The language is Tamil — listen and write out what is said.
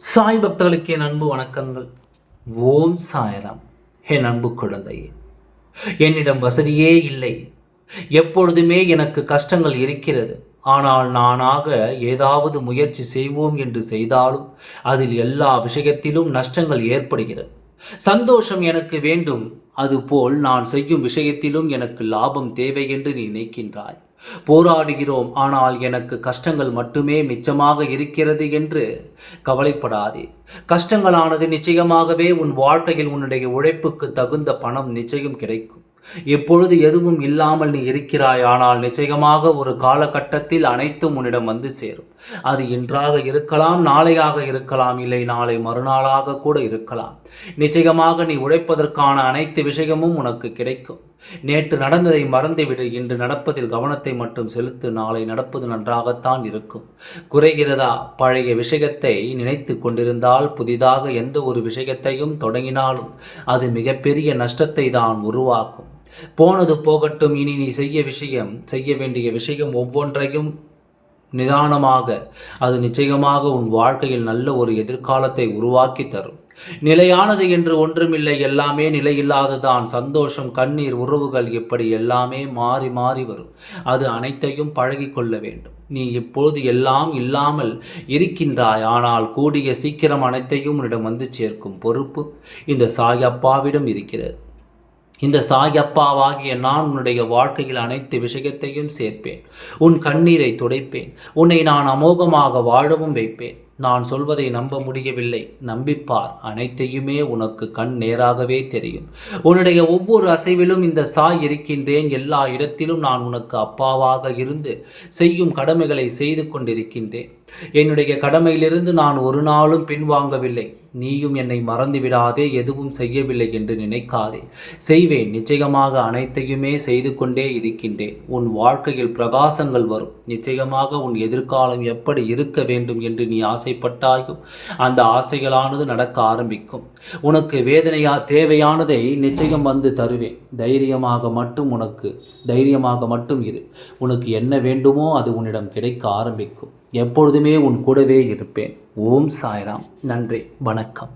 சாய் பக்தர்களுக்கு என் அன்பு வணக்கங்கள். ஓம் சாயராம். என் அன்பு குழந்தையே என்னிடம் வசதியே இல்லை. எப்பொழுதுமே எனக்கு கஷ்டங்கள் இருக்கிறது. ஆனால் நானாக ஏதாவது முயற்சி செய்வோம் என்று செய்தாலும் அதில் எல்லா விஷயத்திலும் நஷ்டங்கள் ஏற்படுகிறது. சந்தோஷம் எனக்கு வேண்டும். அதுபோல் நான் செய்யும் விஷயத்திலும் எனக்கு லாபம் தேவை என்று நீ நினைக்கின்றாய். போராடுகிறோம் ஆனால் எனக்கு கஷ்டங்கள் மட்டுமே மிச்சமாக இருக்கிறது என்று கவலைப்படாதே. கஷ்டங்களானது நிச்சயமாகவே உன் வாழ்க்கையில் உன்னுடைய உழைப்புக்கு தகுந்த பணம் நிச்சயம் கிடைக்கும். எப்பொழுது எதுவும் இல்லாமல் நீ இருக்கிறாய் ஆனால் நிச்சயமாக ஒரு காலகட்டத்தில் அனைத்தும் உன்னிடம் வந்து சேரும். அது இன்றாக இருக்கலாம் நாளையாக இருக்கலாம் இல்லை நாளை மறுநாளாக கூட இருக்கலாம். நிச்சயமாக நீ உழைப்பதற்கான அனைத்து விஷயமும் உனக்கு கிடைக்கும். நேற்று நடந்ததை மறந்துவிடு இன்று நடப்பதில் கவனத்தை மட்டும் செலுத்து நாளை நடப்பது நன்றாகத்தான் இருக்கும். குறைகிறதா? பழைய விஷயத்தை நினைத்து கொண்டிருந்தால் புதிதாக எந்த ஒரு விஷயத்தையும் தொடங்கினாலும் அது மிகப்பெரிய நஷ்டத்தை தான் உருவாக்கும். போனது போகட்டும் இனி நீ செய்ய விஷயம் செய்ய வேண்டிய விஷயம் ஒவ்வொன்றையும் நிதானமாக அது நிச்சயமாக உன் வாழ்க்கையில் நல்ல ஒரு எதிர்காலத்தை உருவாக்கி தரும். நிலையானது என்று ஒன்றுமில்லை எல்லாமே நிலையில்லாததான். சந்தோஷம் கண்ணீர் உறவுகள் இப்படி எல்லாமே மாறி மாறி வரும். அது அனைத்தையும் பழகி கொள்ள வேண்டும். நீ இப்போது எல்லாம் இல்லாமல் இருக்கின்றாய். ஆனால் கூடிய சீக்கிரம் அனைத்தையும் உன்னிடம் வந்து சேர்க்கும் பொறுப்பு இந்த சாயப்பாவிடம் இருக்கிறது. இந்த சாயப்பாவாகிய நான் உன்னுடைய வாழ்க்கையில் அனைத்து விஷயத்தையும் சேர்ப்பேன். உன் கண்ணீரை துடைப்பேன். உன்னை நான் அமோகமாக வாழவும் வைப்பேன். நான் சொல்வதை நம்ப முடியவில்லை. நம்பிப்பார். அனைத்தையுமே உனக்கு கண் நேராகவே தெரியும். உன்னுடைய ஒவ்வொரு அசைவிலும் இந்த சாய் இருக்கின்றேன். எல்லா இடத்திலும் நான் உனக்கு அப்பாவாக இருந்து செய்யும் கடமைகளை செய்து கொண்டிருக்கின்றேன். என்னுடைய கடமையிலிருந்து நான் ஒரு நாளும் பின்வாங்கவில்லை. நீயும் என்னை மறந்து விடாதே எதுவும் செய்யவில்லை என்று நினைக்காதே. செய்வேன். நிச்சயமாக அனைத்தையுமே செய்து கொண்டே இருக்கின்றேன். உன் வாழ்க்கையில் பிரகாசங்கள் வரும். நிச்சயமாக உன் எதிர்காலம் எப்படி இருக்க வேண்டும் என்று நீ ஆசை ஆசைப்பட்டாயோ அந்த ஆசைகளானது நடக்க ஆரம்பிக்கும். உனக்கு வேதனையா தேவையானதை நிச்சயம் வந்து தருவேன். தைரியமாக மட்டும் உனக்கு தைரியமாக மட்டும் இரு. உனக்கு என்ன வேண்டுமோ அது உன்னிடம் கிடைக்க ஆரம்பிக்கும். எப்பொழுதுமே உன் கூடவே இருப்பேன். ஓம் சாய்ராம். நன்றி. வணக்கம்.